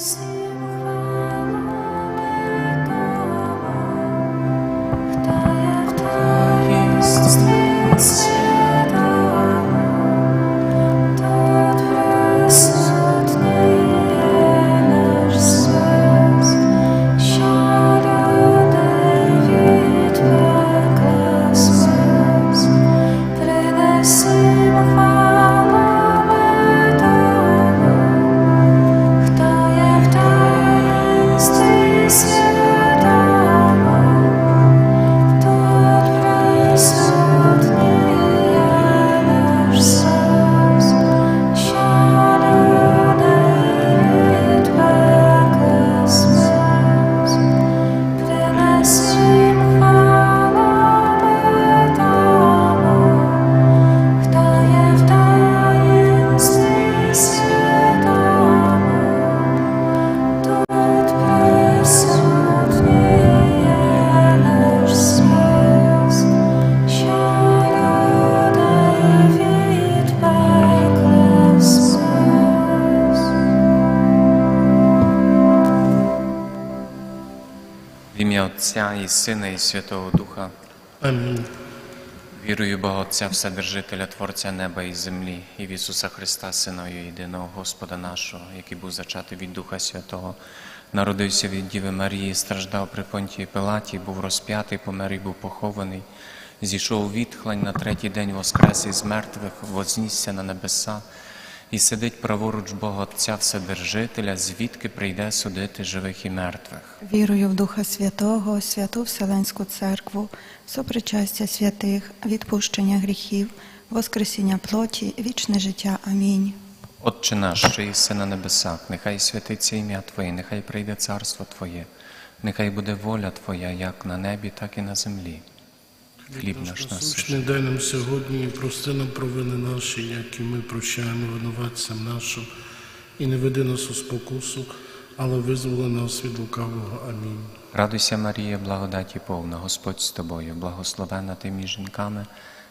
Christ. Отця і Сина, і Святого Духа. Амінь. Вірую Бога Отця, Вседержителя, Творця неба і землі, і в Ісуса Христа, Сина Його єдиного Господа нашого, який був зачатий від Духа Святого, народився від Діви Марії, страждав при Понтії Пилаті, був розп'ятий, помер і був похований, зійшов у відхлань на третій день воскрес із мертвих, вознісся на небеса, і сидить праворуч Бога Отця Вседержителя, звідки прийде судити живих і мертвих. Вірую в Духа Святого, святу Вселенську Церкву, сопричастя святих, відпущення гріхів, воскресіння плоті, вічне життя. Амінь. Отче наш, що єси на небесах, нехай святиться ім'я Твоє, нехай прийде царство Твоє, нехай буде воля Твоя, як на небі, так і на землі. Хліб наш насущний. Дай нам сьогодні і прости нам провини наші, як і ми прощаємо винуватцям нашим, і не веди нас у спокусу, але визволи нас від лукавого. Амінь. Радуйся, Марія, благодаті повна, Господь з тобою, благословена ти між жінками,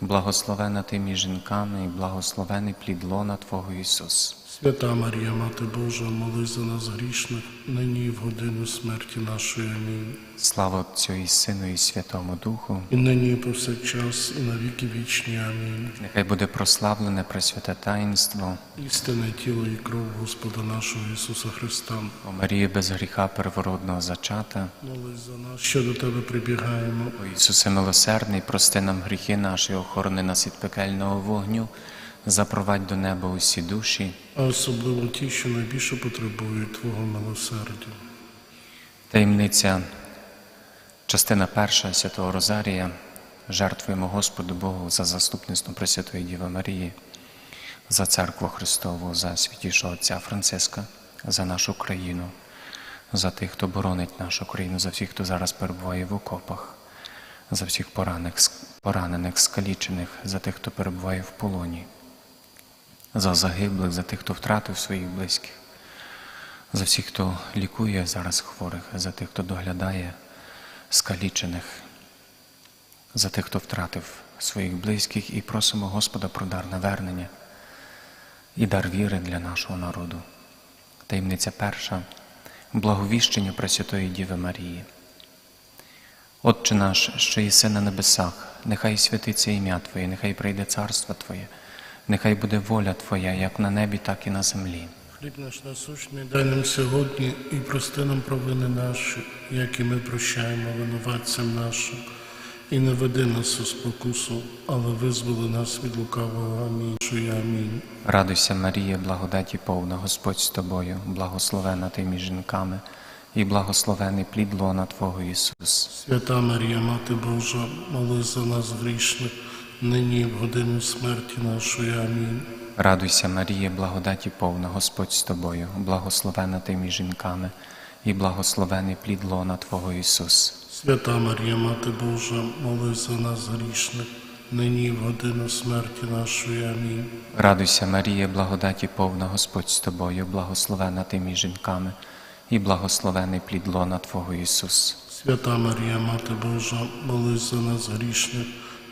благословена ти між жінками, і благословений плід лона Твого Ісус. Свята Марія, Мати Божа, молись за нас грішних, нині і в годину смерті нашої. Амінь. Слава Отцю і Сину, і Святому Духу. І нині і повсякчас, і на віки вічні. Амінь. Нехай буде прославлене Пресвяте таїнство, Істинне тіло і кров Господа нашого Ісуса Христа. о Марії без гріха первородного зачата. Молись за нас, що до Тебе прибігаємо. О Ісусе милосердний, прости нам гріхи наші, охорони нас від пекельного вогню, запровадь до неба усі душі. а особливо ті, що найбільше потребують Твого милосердя. Таємниця, частина перша Святого Розарія. Жертвуємо Господу Богу за заступництво Пресвятої Діви Марії, за церкву Христову, за святішого Отця Франциска, за нашу країну, за тих, хто боронить нашу країну, за всіх, хто зараз перебуває в окопах, за всіх поранених, поранених, скалічених, за тих, хто перебуває в полоні, за загиблих, за тих, хто втратив своїх близьких за всіх, хто лікує зараз хворих, за тих, хто доглядає скалічених, за тих, хто втратив своїх близьких, і просимо Господа про дар навернення і дар віри для нашого народу. Таємниця перша благовіщення Пресвятої Діви Марії. Отче наш, що єси на небесах, нехай святиться ім'я Твоє, нехай прийде царство Твоє, нехай буде воля Твоя, як на небі, так і на землі. Хліб наш насущний дай нам сьогодні і прости нам провини наші, як і ми прощаємо винуватцям нашим. І не веди нас у спокусу, але визволи нас від лукавого. Амінь. Амінь. Радуйся, Марія, благодаті повна, Господь з тобою, благословена ти між жінками, і благословений плід лона Твого Ісус. Свята Марія, Мати Божа, молись за нас грішних, нині в годину смерті нашої. Амінь. Радуйся, Марія, благодаті повна, Господь з тобою, благословена ти між жінками, і благословений плід лона Твого Ісус. Свята Марія, Мати Божа, молись за нас грішних, нині в годину смерті нашої. Амінь. Радуйся, Марія, благодаті повна Господь з тобою, благословена ти між жінками, і благословений плід лона Твого Ісус. Свята Марія, Мати Божа, молись за нас грішних,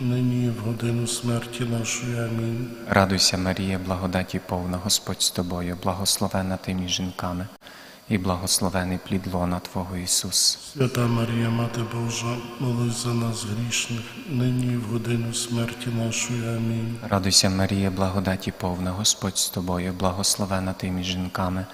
нині і в годину смерті нашої. Амінь. Радуйся, Марія, благодаті повна Господь з тобою, благословена ти між жінками, і благословений плід лона Твого Ісус. Свята Марія, Мати Божа, молись за нас грішних, нині і в годину смерті нашої. Амінь. Радуйся, Марія, благодаті повна Господь з тобою, благословена ти між жінками,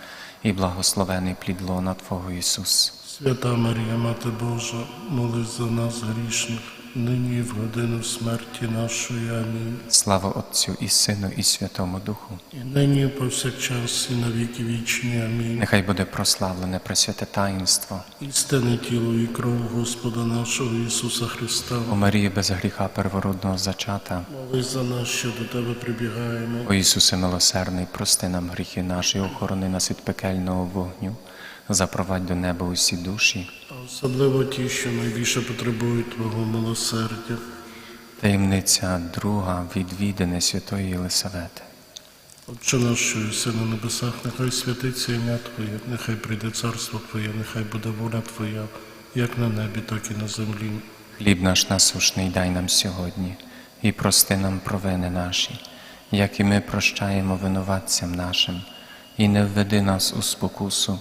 і благословений плід лона Твого Ісус. Свята Марія, Мати Божа, молись за нас грішних, нині і в годину смерті нашої. Амінь. Слава Отцю і Сину, і Святому Духу. І нині і повсякчас і на віки вічні. Амінь. Нехай буде прославлене пресвяте таїнство. Істинне тіло і кров Господа нашого Ісуса Христа. О Марії без гріха первородного зачата. Молись за нас, що до Тебе прибігаємо. О Ісусе милосердний, прости нам гріхи наші, охорони нас від пекельного вогню, запровадь до неба усі душі. Особливо ті, що найбільше потребують Твого милосердя. Таємниця друга відвідини Святої Єлисавети. Отче наш, що єси на небесах, нехай святиться ім'я Твоє, нехай прийде царство Твоє, нехай буде воля Твоя, як на небі, так і на землі. Хліб наш насушний дай нам сьогодні, і прости нам провини наші, як і ми прощаємо винуватцям нашим, і не введи нас у спокусу,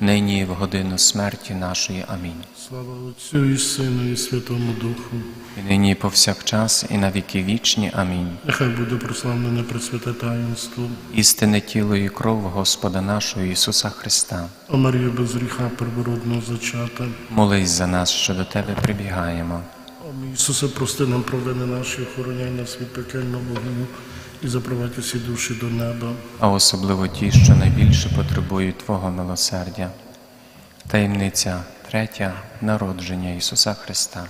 нині і в годину смерті нашої. Амінь. Слава Отцю і Сину і Святому Духу. І нині і повсякчас, і на віки вічні. Амінь. Нехай буде прославлене Пресвяте таїнство. Істинне тіло і кров Господа нашого Ісуса Христа. О Марія без гріха первородного зачата. Молись за нас, що до Тебе прибігаємо. О Ісусе, прости нам провини наші, охороняй нас від пекельного вогню і запровадь усі душі до неба. а особливо ті, що найбільше потребують Твого милосердя. Таємниця третя народження Ісуса Христа.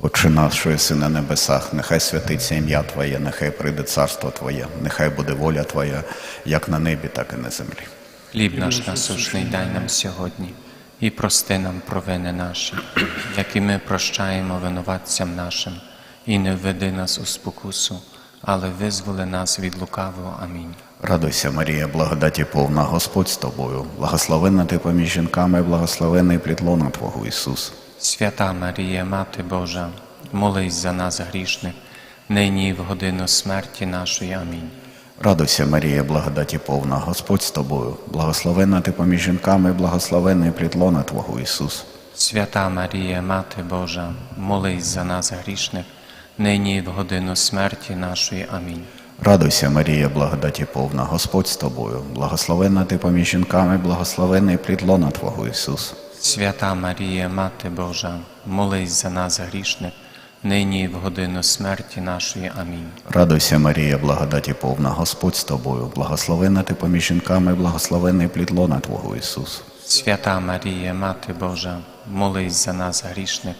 Отче наш, що єси на небесах, нехай святиться ім'я Твоє, нехай прийде царство Твоє, нехай буде воля Твоя, як на небі, так і на землі. Хліб наш насущний дай нам сьогодні, і прости нам провини наші, як і ми прощаємо винуватцям нашим, і не введи нас у спокусу, але визволи нас від лукавого. Амінь. Радуйся, Марія, благодаті повна, Господь з тобою, благословенна ти поміж жінками, благословений плід лона Твого Ісус. Свята Марія, Мати Божа, молись за нас грішних, нині і в годину смерті нашої. Амінь. Радуйся, Марія, благодаті повна, Господь з тобою, благословенна ти поміж жінками, благословений плідлона Твого Ісус. Свята Марія, Мати Божа, молись за нас грішних, нині і в годину смерті нашої. Амінь. Радуйся, Марія, благодаті повна, Господь з тобою, благословенна ти поміж жінками, благословений плід лона Твого Ісус. Свята Марія, Мати Божа, молись за нас грішних, нині і в годину смерті нашої. Амінь. Радуйся, Марія, благодаті повна, Господь з тобою, благословенна ти поміж жінками, благословений плід лона Твого Ісус. Свята Марія, Мати Божа, молись за нас грішних,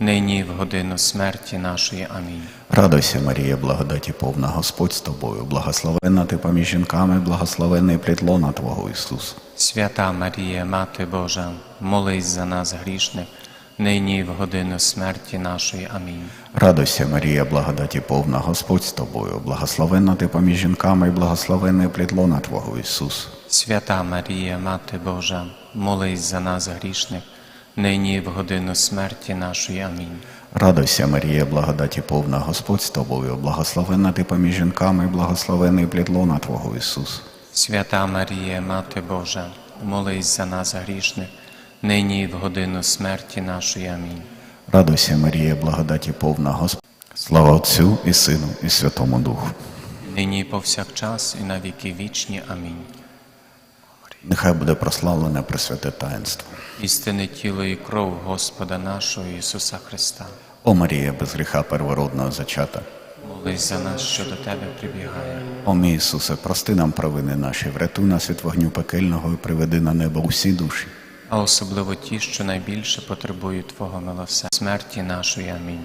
нині в годину смерті нашої. Амінь. Радуйся, Марія, благодаті повна, Господь з тобою, благословенна ти поміж жінками, благословений плід лона Твого Ісус. Свята Марія, Мати Божа, молись за нас грішних, нині і в годину смерті нашої. Амінь. Радуйся, Марія, благодаті повна, Господь з тобою, благословенна ти поміж жінками, благословений плід лона Твого Ісус. Свята Марія, Мати Божа, молись за нас грішних, нині і в годину смерті нашої. Амінь. Радуйся, Марія, благодаті повна, Господь з тобою, благословенна ти поміж жінками, благословений плід лона Твого Ісус. Свята Марія, Мати Божа, молись за нас грішних, нині і в годину смерті нашої. Амінь. Радуйся, Марія, благодаті повна, Господь. Слава Отцю і Сину, і Святому Духу. Нині і повсякчас і на віки вічні. Амінь. Нехай буде прославлене Пресвяте таїнство. Істинне тіло і кров Господа нашого Ісуса Христа. О Марія, без гріха первородного зачата. Молись за нас, що до Тебе прибігає. О мій Ісусе, прости нам провини наші, врятуй нас від вогню пекельного і приведи на небо усі душі. а особливо ті, що найбільше потребують Твого милосердя, смерті нашої. Амінь.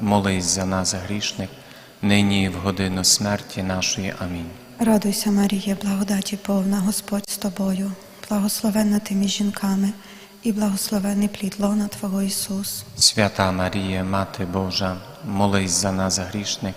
молись за нас грішних, нині і в годину смерті нашої. Амінь. Радуйся, Марія, благодаті повна, Господь з тобою, благословенна ти між жінками, і благословений плід лона Твого Ісус. Свята Марія, Мати Божа, молись за нас грішних,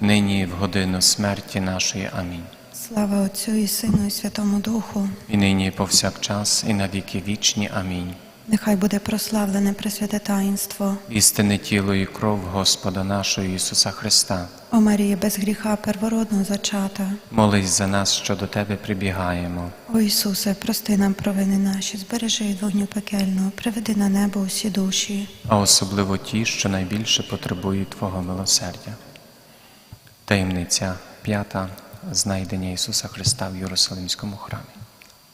нині і в годину смерті нашої. Амінь. Слава Отцю і Сину і Святому Духу. І нині і повсякчас, і на віки вічні. Амінь. Нехай буде прославлене Пресвяте таїнство. Істинне тіло і кров Господа нашого Ісуса Христа. О Марія, без гріха первородного зачата. Молись за нас, що до Тебе прибігаємо. О Ісусе, прости нам провини наші, збережи від вогню пекельного, приведи на небо усі душі. а особливо ті, що найбільше потребують Твого милосердя. Таємниця п'ята знайдення Ісуса Христа в Єрусалимському храмі.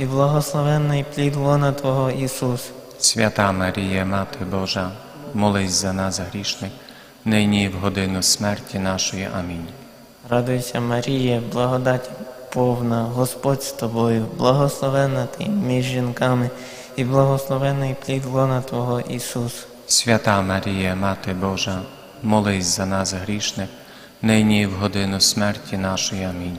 і благословенний плід лона Твого Ісус. Свята Марія, Мати Божа, молись за нас грішних, нині і в годину смерті нашої. Амінь. Радуйся, Марія, благодаті повна, Господь з тобою, благословенна ти між жінками, і благословенний плід лона Твого Ісус. Свята Марія, Мати Божа, молись за нас грішних, нині і в годину смерті нашої. Амінь.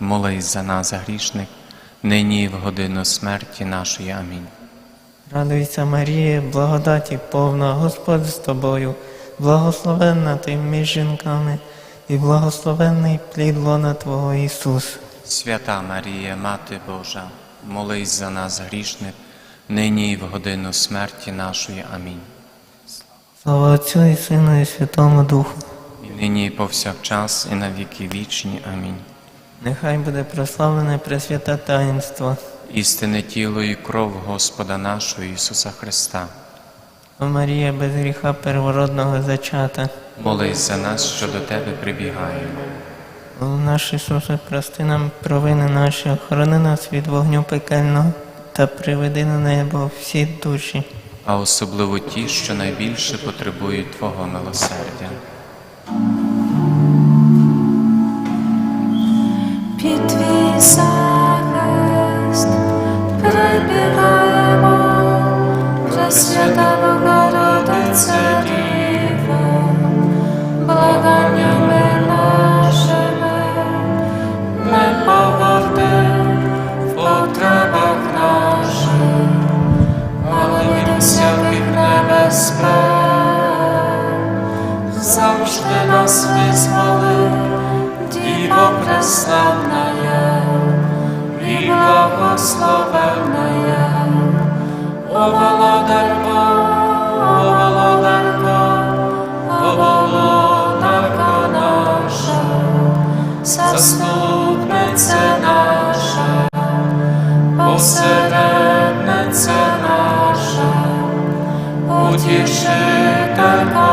молись за нас грішних, нині і в годину смерті нашої. Амінь. Радуйся, Марія, благодаті повна, Господь з тобою, благословенна ти між жінками, і благословенний плід лона Твого Ісус. Свята Марія, Мати Божа, молись за нас грішних, нині і в годину смерті нашої. Амінь. Слава Отцю і Сину, і Святому Духу. І нині і повсякчас, і на віки вічні. Амінь. Нехай буде прославлене Пресвяте таїнство. Істинне тіло і кров Господа нашого Ісуса Христа. О Марія без гріха первородного зачата. Молись за нас, що до Тебе прибігаємо. О наш Ісусе, прости нам провини наші, охорони нас від вогню пекельного та приведи на небо всі душі. а особливо ті, що найбільше потребують Твого милосердя. твій захист прибігаємо, Милосерденце наша, утішителька